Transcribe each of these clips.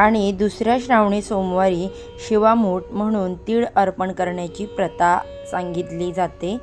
आणि दुसऱ्या श्रावणी सोमवारी शिवामूठ म्हणून तीळ अर्पण करण्याची प्रथा सांगितली जाते.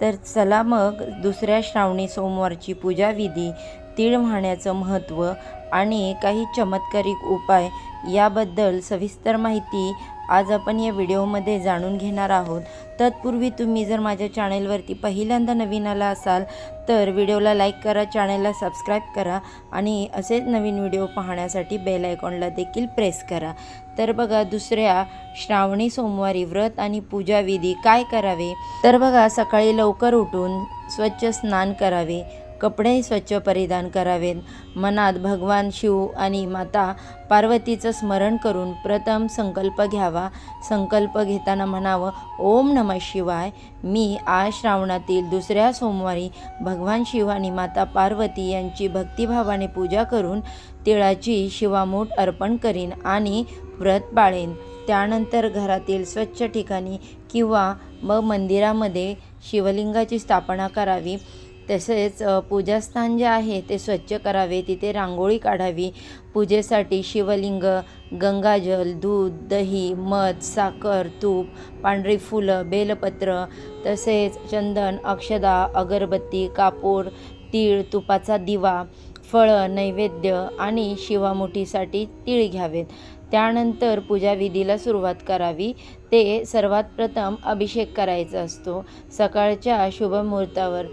तर चला मग दुसऱ्या श्रावणी सोमवारची पूजाविधी तीळ वाहण्याचं महत्त्व आणि काही चमत्कारिक उपाय याबद्दल सविस्तर माहिती आज आपण या व्हिडिओमध्ये जाणून घेणार आहोत. तत्पूर्वी तुम्ही जर माझ्या चॅनेलवरती पहिल्यांदा नवीन आला असाल तर व्हिडिओला लाईक करा चॅनेलला सबस्क्राईब करा आणि असेच नवीन व्हिडिओ पाहण्यासाठी बेल आयकॉनला देखील प्रेस करा. तर बघा दुसऱ्या श्रावणी सोमवारी व्रत आणि पूजाविधी काय करावे? तर बघा सकाळी लवकर उठून स्वच्छ स्नान करावे. कपडेही स्वच्छ परिधान करावेत. मनात भगवान शिव आणि माता पार्वतीचं स्मरण करून प्रथम संकल्प घ्यावा. संकल्प घेताना म्हणावं ओम नम शिवाय मी आज श्रावणातील दुसऱ्या सोमवारी भगवान शिव आणि माता पार्वती यांची भक्तिभावाने पूजा करून तिळाची शिवामूठ अर्पण करीन आणि व्रत पाळेन. त्यानंतर घरातील स्वच्छ ठिकाणी किंवा मग मंदिरामध्ये शिवलिंगाची स्थापना करावी. तसेच पूजास्थान जे आहे ते स्वच्छ करावे. तिथे रांगोळी काढावी. पूजेसाठी शिवलिंग गंगाजल दूध दही मध साखर तूप पांढरी फुलं बेलपत्र तसेच चंदन अक्षदा अगरबत्ती कापूर तीळ तुपाचा दिवा फळं नैवेद्य आणि शिवामुठीसाठी तीळ घ्यावेत. त्यानंतर पूजाविधीला सुरुवात करावी. ते सर्वात प्रथम अभिषेक करायचा असतो. सकाळच्या शुभमुहूर्तावर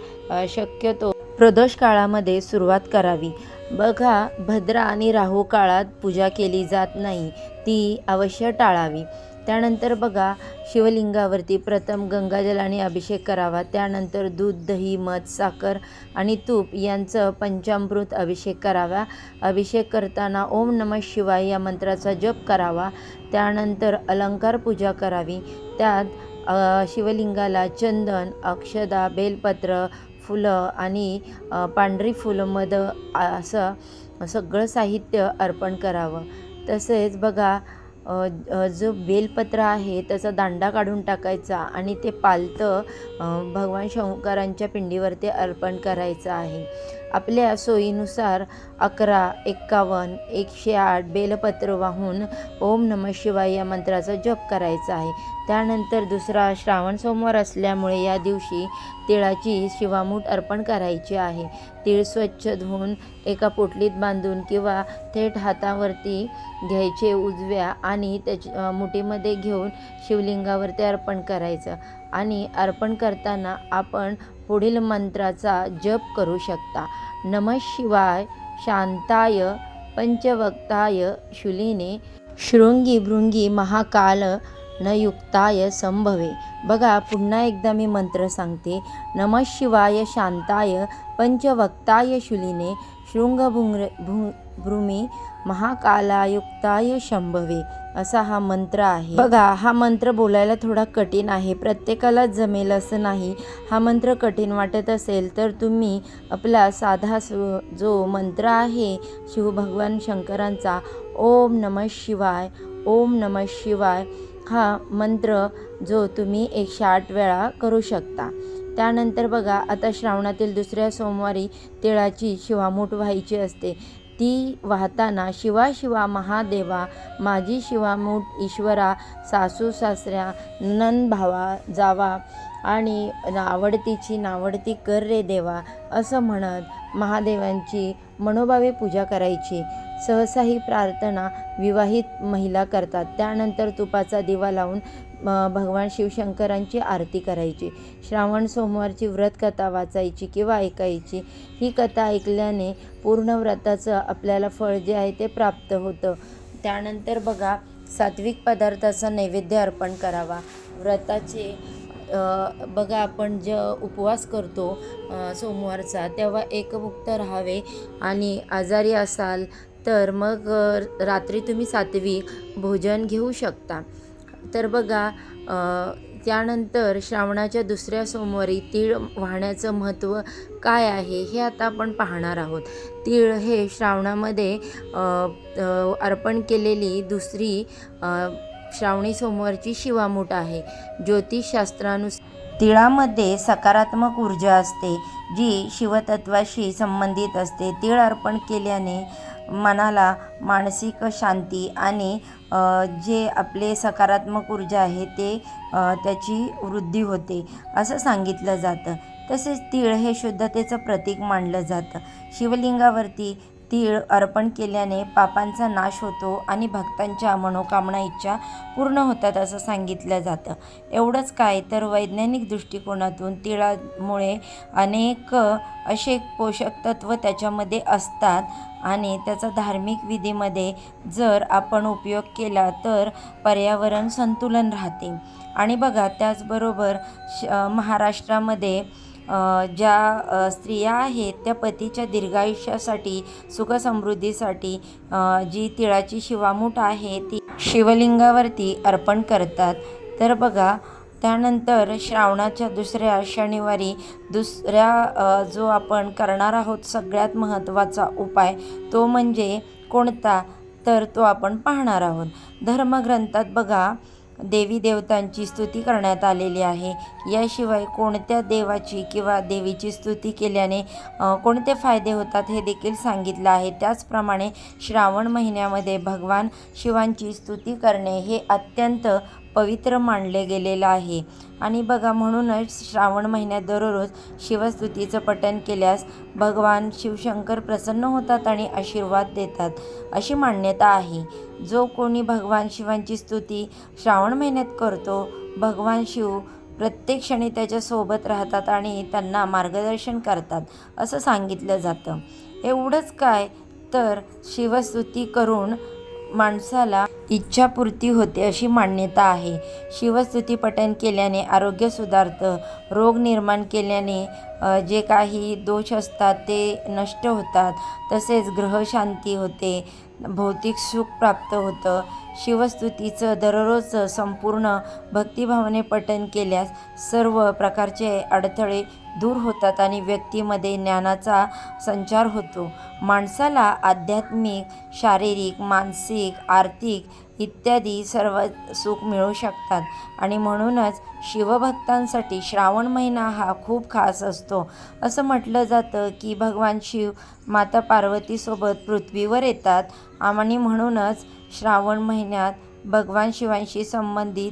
शक्यतो प्रदोष काळामध्ये सुरुवात करावी. बघा भद्रा आणि राहू काळात पूजा केली जात नाही ती अवश्य टाळावी. त्यानंतर बघा शिवलिंगावरती प्रथम गंगाजलाने अभिषेक करावा त्यानंतर दूध दही मध साखर आणि तूप यांचं पंचामृत अभिषेक करावा. अभिषेक करताना ओम नमः शिवाय या मंत्राचा जप करावा. त्यानंतर अलंकार पूजा करावी. त्यात शिवलिंगाला चंदन अक्षदा बेलपत्र फुलं आणि पांढरी फुलं मध असं सगळं साहित्य अर्पण करावं. तसेच बघा जो बेलपत्र आहे त्याचा दांडा काढून टाकायचा आणि ते पालतं भगवान शंकरांच्या पिंडीवरती अर्पण करायचं आहे. आपल्या सोयीनुसार अकरा एक्कावन्न एकशे आठ बेलपत्र वाहून ओम नम शिवाय या मंत्राचा जप करायचा आहे. त्यानंतर दुसरा श्रावण सोमवार असल्यामुळे या दिवशी तिळाची शिवामूठ अर्पण करायची आहे. तीळ स्वच्छ धुवून एका पोटलीत बांधून किंवा थेट हातावरती घ्यायचे उजव्या आणि त्याच्या मुठीमध्ये घेऊन शिवलिंगावरती अर्पण करायचं. आणि अर्पण करताना आपण पुढील मंत्राचा जप करू शकता. नम शिवाय शांताय पंचवक्ताय शुलीने शृंगी भृंगी महाकाल न युक्ताय संभवे. बघा पुन्हा एकदा मी मंत्र सांगते. नम शिवाय शांताय पंचवक्ताय शुलीने शृंगभुंग्र भुं भृमी महाकालायुक्ताय शंभवे. असा हा मंत्र आहे. बघा हा मंत्र बोलायला थोडा कठीण आहे. प्रत्येकालाच जमेल असं नाही. हा मंत्र कठीण वाटत असेल तर तुम्ही आपला साधा जो मंत्र आहे शिवभगवान शंकरांचा ओम नम शिवाय ओम नम शिवाय हा मंत्र जो तुम्ही एकशे आठ वेळा करू शकता. त्यानंतर बघा आता श्रावणातील दुसऱ्या सोमवारी तिळाची शिवामूठ व्हायची असते. ती वाहताना शिवा शिवा महादेवा माझी शिवामूठ ईश्वरा सासू सासऱ्या नन भावा जावा आणि आवडतीची नावडती कर रे देवा असं म्हणत महादेवांची मनोभावे पूजा करायची. सहसा ही प्रार्थना विवाहित महिला करतात. त्यानंतर तुपाचा दिवा लावून भगवान शिवशंकरांची आरती करायची. श्रावण सोमवारची व्रत कथा वाचायची किंवा ऐकायची. ही कथा ऐकल्याने पूर्ण व्रताचं आपल्याला फळ जे आहे ते प्राप्त होतं. त्यानंतर बघा सात्विक पदार्थाचा नैवेद्य अर्पण करावा. व्रताचे बघा आपण जे उपवास करतो सोमवारचा तेव्हा एकमुक्त राहावे आणि आजारी असाल तर मग रात्री तुम्ही सात्विक भोजन घेऊ शकता. तर बघा त्यानंतर श्रावणाच्या दुसऱ्या सोमवारी तीळ वाहण्याचं महत्त्व काय आहे हे आता आपण पाहणार आहोत. तीळ हे श्रावणामध्ये अर्पण केलेली दुसरी श्रावणी सोमवारची शिवामूठ आहे. ज्योतिषशास्त्रानुसार तिळामध्ये सकारात्मक ऊर्जा असते जी शिवतत्वाशी संबंधित असते. तीळ अर्पण केल्याने मनाला मानसिक शांती आणि जे आपले सकारात्मक ऊर्जा आहे ते त्याची वृद्धी होते असं सांगितलं जातं. तसेच तीळ हे शुद्धतेचं प्रतीक मानलं जातं. शिवलिंगावरती तीळ अर्पण केल्याने पापांचा नाश होतो आणि भक्तांच्या मनोकामना इच्छा पूर्ण होतात असं सांगितलं जातं. एवढंच काय तर वैज्ञानिक दृष्टिकोनातून तिळामुळे अनेक असे पोषक तत्व त्याच्यामध्ये असतात आणि त्याचा धार्मिक विधीमध्ये जर आपण उपयोग केला तर पर्यावरण संतुलन राहते. आणि बघा त्याचबरोबर श महाराष्ट्रामध्ये ज्या स्त्रिया आहेत त्या पतीच्या दीर्घायुष्यासाठी सुखसमृद्धीसाठी जी तिळाची शिवामूठ आहे ती शिवलिंगावरती अर्पण करतात. तर बघा त्यानंतर श्रावणाच्या दुसऱ्या शनिवारी दुसऱ्या जो आपण करणार आहोत सगळ्यात महत्त्वाचा उपाय तो म्हणजे कोणता? तर तो आपण पाहणार आहोत. धर्मग्रंथात बघा देवी देवतांची स्तुती करण्यात आलेली आहे. याशिवाय कोणत्या देवाची किंवा देवीची स्तुती केल्याने कोणते फायदे होतात हे देखील सांगितलं आहे. त्याचप्रमाणे श्रावण महिन्यामध्ये भगवान शिवांची स्तुती करणे हे अत्यंत पवित्र मानले गेलेलं आहे. आणि बघा म्हणूनच श्रावण महिन्यात दररोज शिवस्तुतीचं पठण केल्यास भगवान शिवशंकर प्रसन्न होतात आणि आशीर्वाद देतात अशी मान्यता आहे. जो कोणी भगवान शिवांची स्तुती श्रावण महिन्यात करतो भगवान शिव प्रत्येक क्षणी त्याच्यासोबत राहतात आणि त्यांना मार्गदर्शन करतात असं सांगितलं जातं. एवढंच काय तर शिवस्तुती करून माणसाला इच्छापूर्ती होते अशी मान्यता आहे. शिवस्तुती पठण केल्याने आरोग्य सुधारतं रोग निर्माण केल्याने जे काही दोष असतात ते नष्ट होतात. तसेच ग्रहशांती होते. भौतिक सुख प्राप्त होतं. शिवस्तुतीचं दररोज संपूर्ण भक्तिभावाने पठण केल्यास सर्व प्रकारचे अडथळे दूर होतात आणि व्यक्तीमध्ये ज्ञानाचा संचार होतो. माणसाला आध्यात्मिक शारीरिक मानसिक आर्थिक इत्यादी सर्व सुख मिळू शकतात. आणि म्हणूनच शिवभक्तांसाठी श्रावण महिना हा खूप खास असतो. असं म्हटलं जातं की भगवान शिव माता पार्वतीसोबत पृथ्वीवर येतात. आणि म्हणूनच श्रावण महिन्यात भगवान शिवांशी संबंधित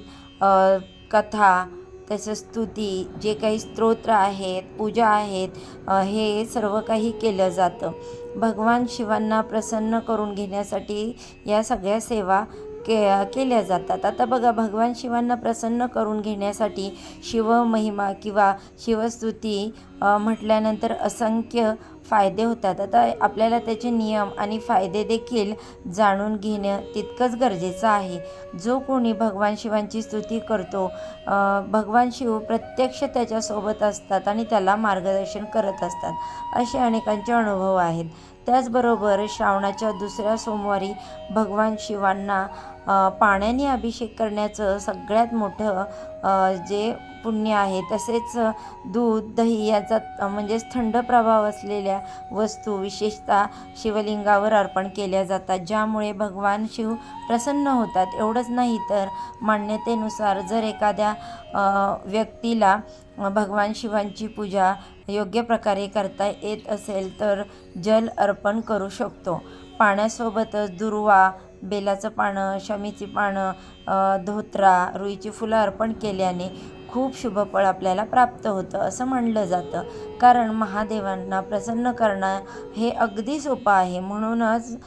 कथा तसं स्तुती जे काही स्तोत्र आहेत पूजा आहेत हे सर्व काही केलं जातं. भगवान शिवांना प्रसन्न करून घेण्यासाठी या सगळ्या सेवा के केल्या जातात. आता बघा भगवान शिवांना प्रसन्न करून घेण्यासाठी शिवमहिमा किंवा शिवस्तुती म्हटल्यानंतर असंख्य फायदे होतात. आता आपल्याला त्याचे नियम आणि फायदे देखील जाणून घेणं तितकंच गरजेचं आहे. जो कोणी भगवान शिवांची स्तुती करतो भगवान शिव प्रत्यक्ष त्याच्यासोबत असतात आणि त्याला मार्गदर्शन करत असतात. असे अनेकांचे अनुभव आहेत. त्याचबरोबर श्रावणाच्या दुसऱ्या सोमवारी भगवान शिवांना पाण्याने अभिषेक करण्याचं सगळ्यात मोठं जे पुण्य आहे तसेच दूध दही याचा म्हणजेच थंड प्रभाव असलेल्या वस्तू विशेषतः शिवलिंगावर अर्पण केल्या जातात ज्यामुळे भगवान शिव प्रसन्न होतात. एवढंच नाही तर मान्यतेनुसार जर एखाद्या व्यक्तीला भगवान शिवांची पूजा योग्य प्रकारे करता येत असेल तर जल अर्पण करू शकतो. पाण्यासोबतच दुर्वा बेलाचं पानं शमीची पानं धोत्रा रुईची फुलं अर्पण केल्याने खूप शुभफळ आपल्याला प्राप्त होतं असं म्हणलं जातं. कारण महादेवांना प्रसन्न करणं हे अगदी सोपं आहे. म्हणूनच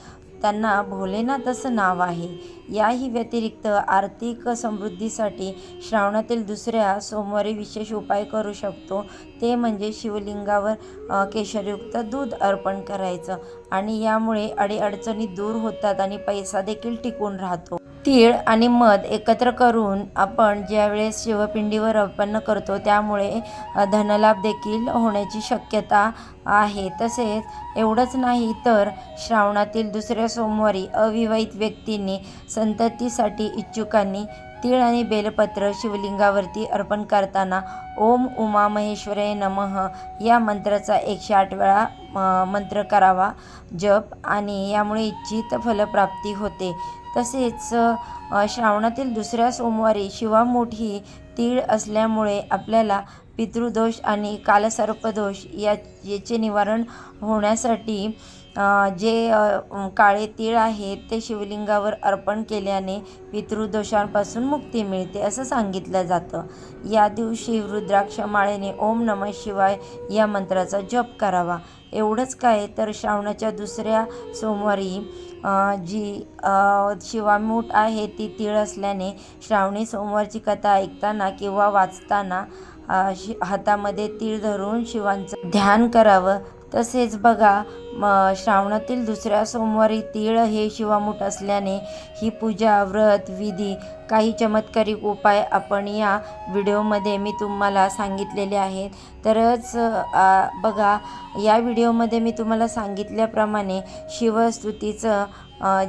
त्यांना भोलेनाथ असं नाव आहे. याही व्यतिरिक्त आर्थिक समृद्धीसाठी श्रावणातील दुसऱ्या सोमवारी विशेष उपाय करू शकतो. ते म्हणजे शिवलिंगावर केशरयुक्त दूध अर्पण करायचं. आणि यामुळे अडीअडचणी दूर होतात आणि पैसा देखील टिकून राहतो. तीळ आणि मध एकत्र करून आपण ज्यावेळेस शिवपिंडीवर अर्पण करतो त्यामुळे धनलाभ देखील होण्याची शक्यता आहे. तसेच एवढंच नाही तर श्रावणातील दुसऱ्या सोमवारी अविवाहित व्यक्तींनी संततीसाठी इच्छुकांनी तीळ आणि बेलपत्र शिवलिंगावरती अर्पण करताना ओम उमा महेश्वरे नमः या मंत्राचा एकशे आठ वेळा मंत्र करावा जप आणि यामुळे इच्छित फलप्राप्ती होते. तसेच श्रावणातील दुसऱ्या सोमवारी शिवामोठी तीळ असल्यामुळे आपल्याला पितृदोष आणि कालसर्पदोष या याचे निवारण होण्यासाठी जे काळे तीळ आहेत ते शिवलिंगावर अर्पण केल्याने पितृदोषांपासून मुक्ती मिळते असं सांगितलं जातं. या दिवशी रुद्राक्ष माळेने ओम नमः शिवाय या मंत्राचा जप करावा. एवढंच काय तर श्रावणाच्या दुसऱ्या सोमवारी जी शिवामूठ आहे ती तीळ असल्याने श्रावणी सोमवारची कथा ऐकताना किंवा वाचताना शि हातामध्ये तीळ धरून शिवांचं ध्यान करावं. तसेच बघा म श्रावणातील दुसऱ्या सोमवारी तीळ हे शिवामूठ असल्याने ही पूजा व्रत विधी काही चमत्कारिक उपाय आपण या व्हिडिओमध्ये मी तुम्हाला सांगितलेले आहेत. तरच बघा या व्हिडिओमध्ये मी तुम्हाला सांगितल्याप्रमाणे शिवस्तुतीचं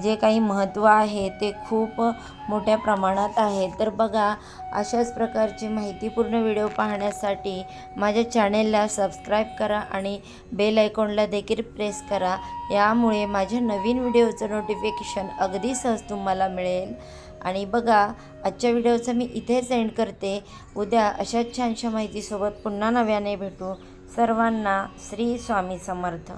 जे काही महत्त्व आहे ते खूप मोठ्या प्रमाणात आहे. तर बघा अशाच प्रकारची माहितीपूर्ण व्हिडिओ पाहण्यासाठी माझ्या चॅनेलला सबस्क्राईब करा आणि बेल आयकॉनला देखील प्रेस करा. यामुळे माझ्या नवीन व्हिडिओचं नोटिफिकेशन अगदी सहज तुम्हाला मिळेल. आणि बघा आजच्या व्हिडिओचं मी इथेच एंड करते. उद्या अशाच छानशा माहितीसोबत पुन्हा नव्याने भेटू. सर्वांना श्री स्वामी समर्थ.